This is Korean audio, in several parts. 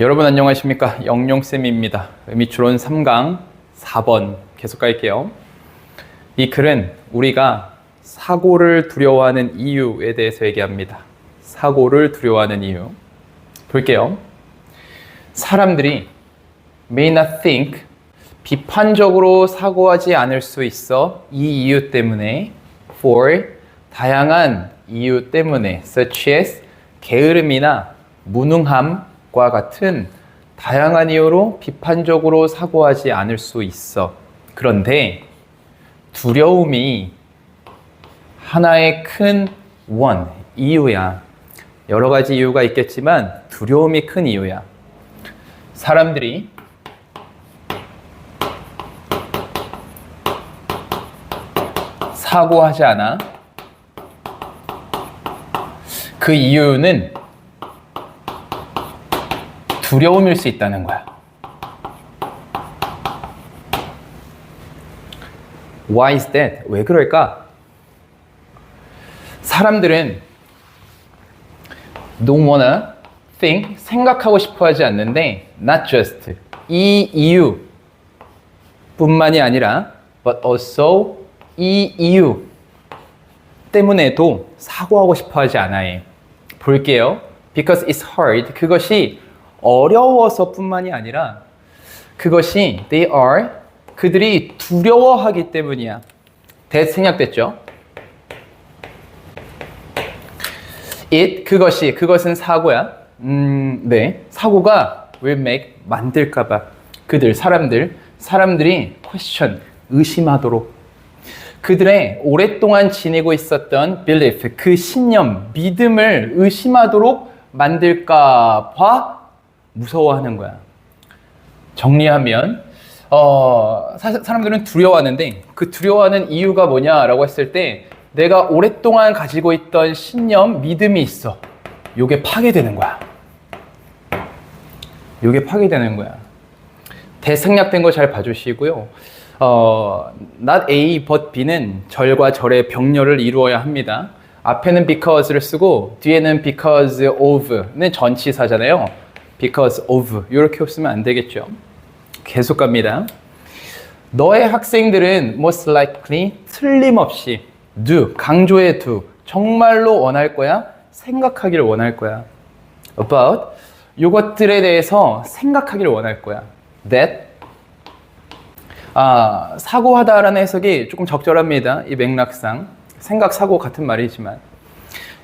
여러분 안녕하십니까? 영용쌤입니다. 의미추론 3강 4번 계속 갈게요. 이 글은 우리가 사고를 두려워하는 이유에 대해서 얘기합니다. 사고를 두려워하는 이유. 볼게요. 사람들이 may not think 비판적으로 사고하지 않을 수 있어 이 이유 때문에 for 다양한 이유 때문에 such as 게으름이나 무능함 과 같은 다양한 이유로 비판적으로 사고하지 않을 수 있어. 그런데 두려움이 하나의 큰 원, 이유야. 여러 가지 이유가 있겠지만 두려움이 큰 이유야. 사람들이 사고하지 않아. 그 이유는 두려움일 수 있다는 거야. Why is that? 왜 그럴까? 사람들은 don't wanna think, 생각하고 싶어 하지 않는데 not just 이 이유 뿐만이 아니라 but also 이 이유 때문에도 사고하고 싶어 하지 않아요. 볼게요. Because it's hard. 그것이 어려워서 뿐만이 아니라 그것이 they are 그들이 두려워하기 때문이야. that 생략됐죠? it 그것이 그것은 사고야. 음, 네. 사고가 will make 만들까 봐 그들 사람들 사람들이 question 의심하도록 그들의 오랫동안 지니고 있었던 belief 그 신념 믿음을 의심하도록 만들까 봐 무서워하는 거야. 정리하면 어, 사, 사람들은 두려워하는데 그 두려워하는 이유가 뭐냐라고 했을 때 내가 오랫동안 가지고 있던 신념, 믿음이 있어. 요게 파괴되는 거야. 요게 파괴되는 거야. 대생략된 거 잘 봐주시고요. 어, not A but B는 절과 절의 병렬을 이루어야 합니다. 앞에는 because를 쓰고 뒤에는 because of는 전치사잖아요. Because of 이렇게 쓰면 안 되겠죠. 계속 갑니다. 너의 학생들은 most likely 틀림없이 do 강조의 do 정말로 원할 거야 생각하기를 원할 거야 about 이것들에 대해서 생각하기를 원할 거야 that 아, 사고하다라는 해석이 조금 적절합니다. 이 맥락상 생각 사고 같은 말이지만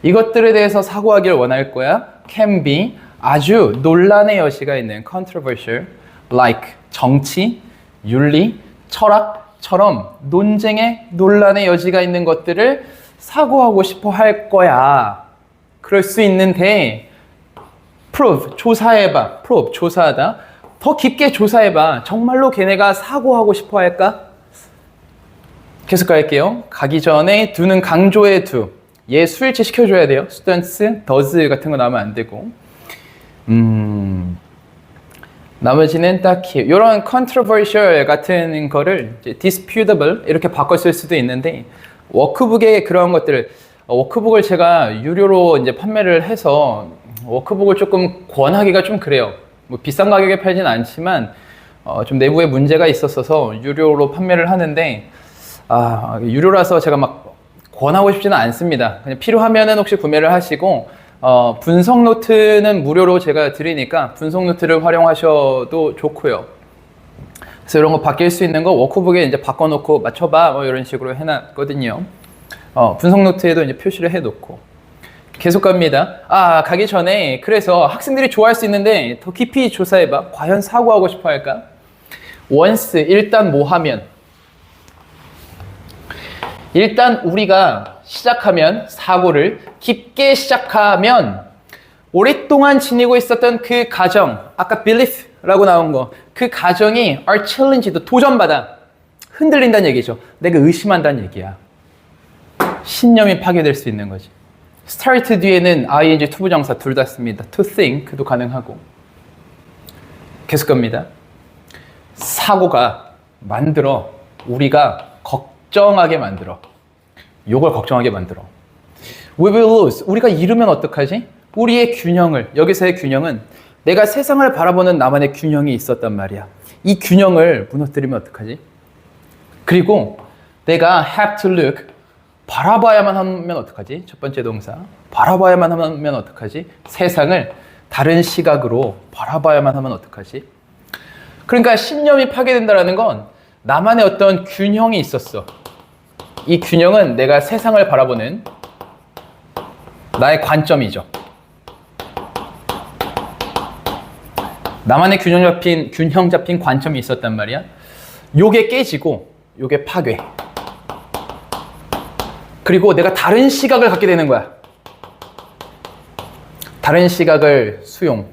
이것들에 대해서 사고하기를 원할 거야. can be 아주 논란의 여지가 있는 controversial like 정치, 윤리, 철학처럼 논쟁의 논란의 여지가 있는 것들을 사고하고 싶어 할 거야. 그럴 수 있는데 prove 조사해봐. prove 조사하다. 더 깊게 조사해봐. 정말로 걔네가 사고하고 싶어 할까? 계속 갈게요. 가기 전에 두는 강조의 두. 얘 수일치 시켜줘야 돼요. students, does 같은 거 나오면 안 되고. 음, 나머지는 딱히 이런 controversial 같은 거를 disputable 이렇게 쓸 수도 있는데 워크북에 그런 것들을 어, 워크북을 제가 유료로 이제 판매를 해서 워크북을 조금 권하기가 좀 그래요. 뭐 비싼 가격에 팔진 않지만 어, 좀 내부에 문제가 있었어서 유료로 판매를 하는데 아, 유료라서 제가 막 권하고 싶지는 않습니다. 그냥 필요하면은 혹시 구매를 하시고 어, 분석 노트는 무료로 제가 드리니까 분석 노트를 활용하셔도 좋고요. 그래서 이런 거 바뀔 수 있는 거 워크북에 이제 바꿔놓고 맞춰봐 뭐 이런 식으로 해놨거든요. 어, 분석 노트에도 이제 표시를 해놓고 계속 갑니다. 아 가기 전에 그래서 학생들이 좋아할 수 있는데 더 깊이 조사해봐. 과연 사고하고 싶어 할까? once 일단 뭐 하면 일단 우리가 시작하면 사고를 깊게 시작하면 오랫동안 지니고 있었던 그 가정 아까 belief라고 나온 거 그 가정이 are challenged 도전받아 흔들린다는 얘기죠. 내가 의심한다는 얘기야. 신념이 파괴될 수 있는 거지. start 뒤에는 ing 투부정사 둘 다 씁니다. to think도 가능하고. 계속 갑니다. 사고가 만들어 우리가 걱정하게 만들어. 요걸 걱정하게 만들어. We will lose. 우리가 잃으면 어떡하지? 우리의 균형을, 여기서의 균형은 내가 세상을 바라보는 나만의 균형이 있었단 말이야. 이 균형을 무너뜨리면 어떡하지? 그리고 내가 have to look 바라봐야만 하면 어떡하지? 첫 번째 동사 바라봐야만 하면 어떡하지? 세상을 다른 시각으로 바라봐야만 하면 어떡하지? 그러니까 신념이 파괴된다는 건 나만의 어떤 균형이 있었어. 이 균형은 내가 세상을 바라보는 나의 관점이죠. 나만의 균형 잡힌 균형 잡힌 관점이 있었단 말이야. 요게 깨지고 요게 파괴. 그리고 내가 다른 시각을 갖게 되는 거야. 다른 시각을 수용.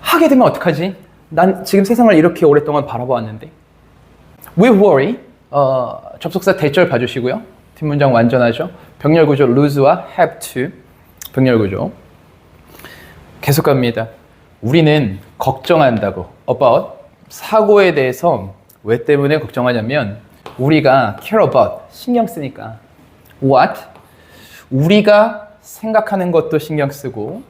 하게 되면 어떡하지? 난 지금 세상을 이렇게 오랫동안 바라보았는데. We worry. 어, 접속사 대절 봐주시고요. 뒷문장 완전하죠. 병렬 구조 lose와 have to. 병렬 구조. 계속 갑니다. 우리는 걱정한다고. about 사고에 대해서 왜 때문에 걱정하냐면 우리가 care about 신경 쓰니까 what 우리가 생각하는 것도 신경 쓰고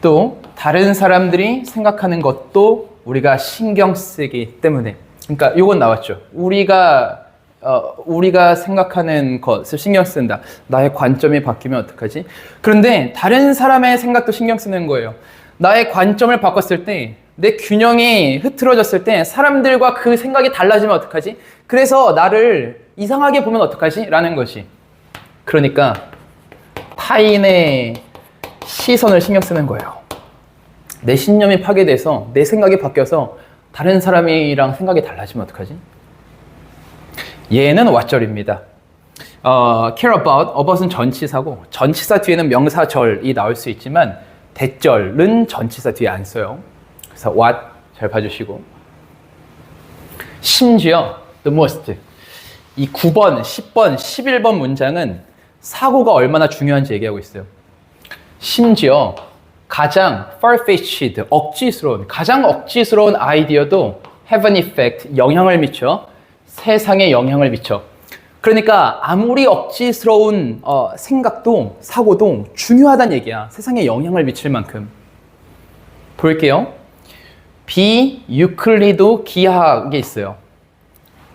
또 다른 사람들이 생각하는 것도 우리가 신경 쓰기 때문에 그러니까 이건 나왔죠. 우리가 어, 우리가 생각하는 것을 신경 쓴다. 나의 관점이 바뀌면 어떡하지? 그런데 다른 사람의 생각도 신경 쓰는 거예요. 나의 관점을 바꿨을 때, 내 균형이 흐트러졌을 때, 사람들과 그 생각이 달라지면 어떡하지? 그래서 나를 이상하게 보면 어떡하지? 라는 것이. 그러니까, 타인의 시선을 신경 쓰는 거예요. 내 신념이 파괴돼서, 내 생각이 바뀌어서, 다른 사람이랑 생각이 달라지면 어떡하지? 얘는 왓절입니다. 어, care about, about은 전치사고 전치사 뒤에는 명사절이 나올 수 있지만 대절은 전치사 뒤에 안 써요. 그래서 what 잘 봐주시고 심지어 the most 이 9번, 10번, 11번 문장은 사고가 얼마나 중요한지 얘기하고 있어요. 심지어 가장 far-fetched, 억지스러운, 가장 억지스러운 아이디어도 have an effect, 영향을 미쳐 세상에 영향을 미쳐. 그러니까 아무리 억지스러운 어, 생각도 사고도 중요하다는 얘기야. 세상에 영향을 미칠 만큼. 볼게요. 비유클리드 기하학이 있어요.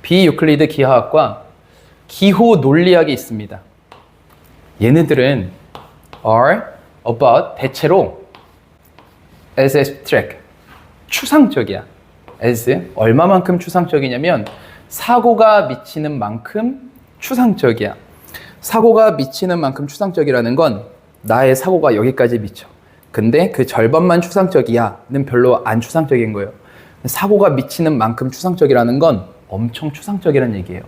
비유클리드 기하학과 기호 논리학이 있습니다. 얘네들은 are about 대체로 as abstract 추상적이야. as 얼마만큼 추상적이냐면 사고가 미치는 만큼 추상적이야. 사고가 미치는 만큼 추상적이라는 건 나의 사고가 여기까지 미쳐. 근데 그 절반만 추상적이야는 별로 안 추상적인 거예요. 사고가 미치는 만큼 추상적이라는 건 엄청 추상적이라는 얘기예요.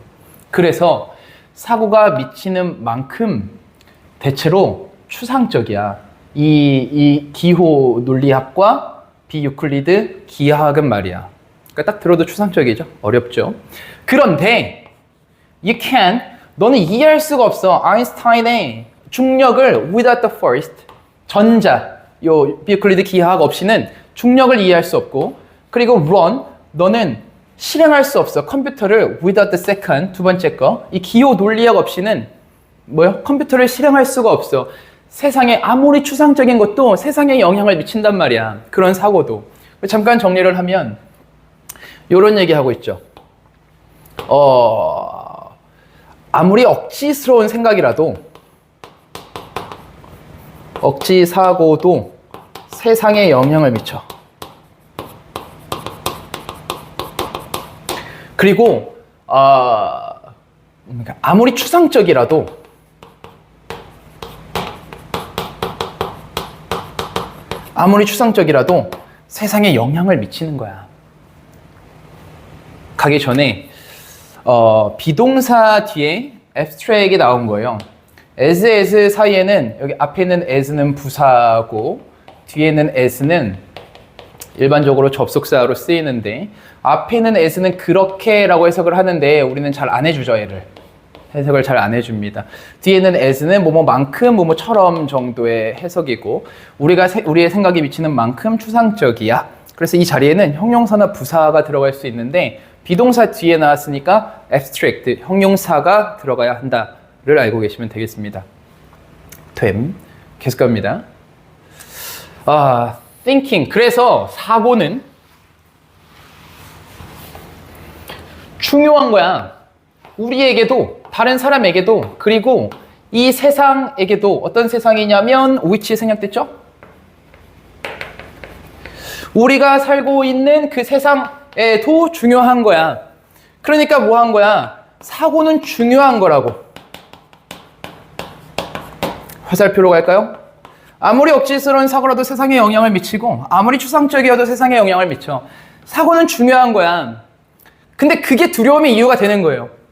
그래서 사고가 미치는 만큼 대체로 추상적이야. 이, 이 기호 논리학과 비유클리드 기하학은 말이야. 그러니까 딱 들어도 추상적이죠. 어렵죠. 그런데 you can 너는 이해할 수가 없어. 아인슈타인의 중력을 without the first 전자 요 비클리드 기하학 없이는 중력을 이해할 수 없고 그리고 run 너는 실행할 수 없어. 컴퓨터를 without the second 두 번째 거 이 기호 논리학 없이는 뭐요? 컴퓨터를 실행할 수가 없어. 세상에 아무리 추상적인 것도 세상에 영향을 미친단 말이야. 그런 사고도. 잠깐 정리를 하면 이런 얘기 하고 있죠. 어, 아무리 억지스러운 생각이라도 억지 사고도 세상에 영향을 미쳐. 그리고 어, 아무리 추상적이라도 아무리 추상적이라도 세상에 영향을 미치는 거야. 가기 전에 어, 비동사 뒤에 abstract이 나온 거예요. as, as 사이에는 여기 앞에 있는 as는 부사고 뒤에는 as는 일반적으로 접속사로 쓰이는데 앞에 있는 as는 그렇게라고 해석을 하는데 우리는 잘 안 해주죠 얘를 해석을 잘 안 해줍니다. 뒤에는 as는 뭐뭐만큼 뭐뭐처럼 정도의 해석이고 우리가 세- 우리의 생각이 미치는 만큼 추상적이야. 그래서 이 자리에는 형용사나 부사가 들어갈 수 있는데 비동사 뒤에 나왔으니까 abstract 형용사가 들어가야 한다를 알고 계시면 되겠습니다. 됨 계속 갑니다. 아, thinking. 그래서 사고는 중요한 거야. 우리에게도, 다른 사람에게도, 그리고 이 세상에게도 어떤 세상이냐면 위치 생략됐죠? 우리가 살고 있는 그 세상에도 중요한 거야. 그러니까 뭐 한 거야? 사고는 중요한 거라고. 화살표로 갈까요? 아무리 억지스러운 사고라도 세상에 영향을 미치고 아무리 추상적이어도 세상에 영향을 미쳐. 사고는 중요한 거야. 근데 그게 두려움의 이유가 되는 거예요.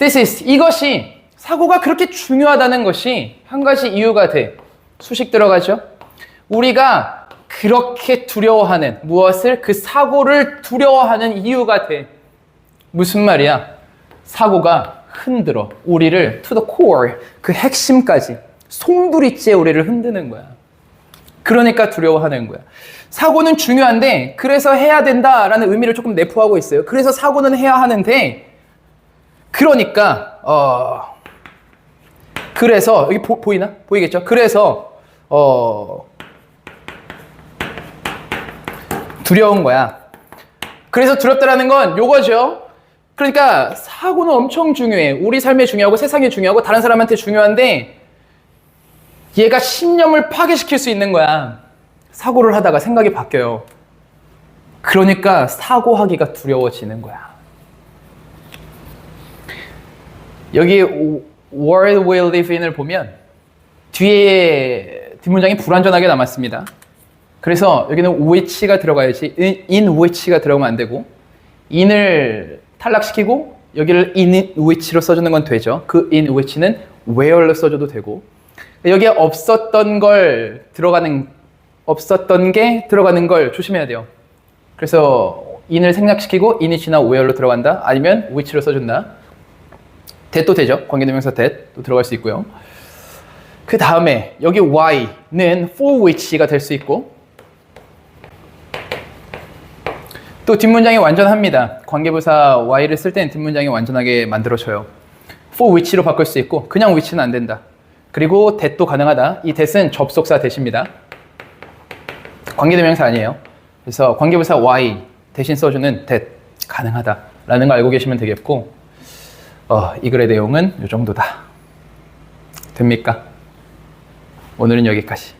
This is 이것이 사고가 그렇게 중요하다는 것이 한 가지 이유가 돼. 수식 들어가죠? 우리가 그렇게 두려워하는 무엇을 그 사고를 두려워하는 이유가 돼. 무슨 말이야? 사고가 흔들어 우리를 to the core 그 핵심까지 송두리째 우리를 흔드는 거야. 그러니까 두려워하는 거야. 사고는 중요한데 그래서 해야 된다라는 의미를 조금 내포하고 있어요. 그래서 사고는 해야 하는데 그러니까 어 그래서 여기 보, 보이나 보이겠죠? 그래서 어 두려운 거야. 그래서 두렵다라는 건 요거죠. 그러니까 사고는 엄청 중요해. 우리 삶에 중요하고 세상에 중요하고 다른 사람한테 중요한데 얘가 신념을 파괴시킬 수 있는 거야. 사고를 하다가 생각이 바뀌어요. 그러니까 사고하기가 두려워지는 거야. 여기 world we live in을 보면 뒤에 뒷문장이 불완전하게 남았습니다. 그래서 여기는 which가 들어가야지 in, in which가 들어가면 안 되고 in을 탈락시키고 여기를 in which로 써주는 건 되죠. 그 in which는 where로 써줘도 되고 여기에 없었던 걸 들어가는 없었던 게 들어가는 걸 조심해야 돼요. 그래서 in을 생략시키고 init이나 where로 들어간다 아니면 which로 써준다. That도 되죠. 관계대명사 that도 들어갈 수 있고요. 그 다음에 여기 why는 for which가 될 수 있고 또 뒷문장이 완전합니다. 관계부사 why를 쓸 때는 뒷문장이 완전하게 만들어져요. for which로 바꿀 수 있고 그냥 which는 안 된다. 그리고 that도 가능하다. 이 that은 접속사 that입니다. 관계대명사 아니에요. 그래서 관계부사 why 대신 써주는 that 가능하다라는 거 알고 계시면 되겠고 어, 이 글의 내용은 이 정도다. 됩니까? 오늘은 여기까지.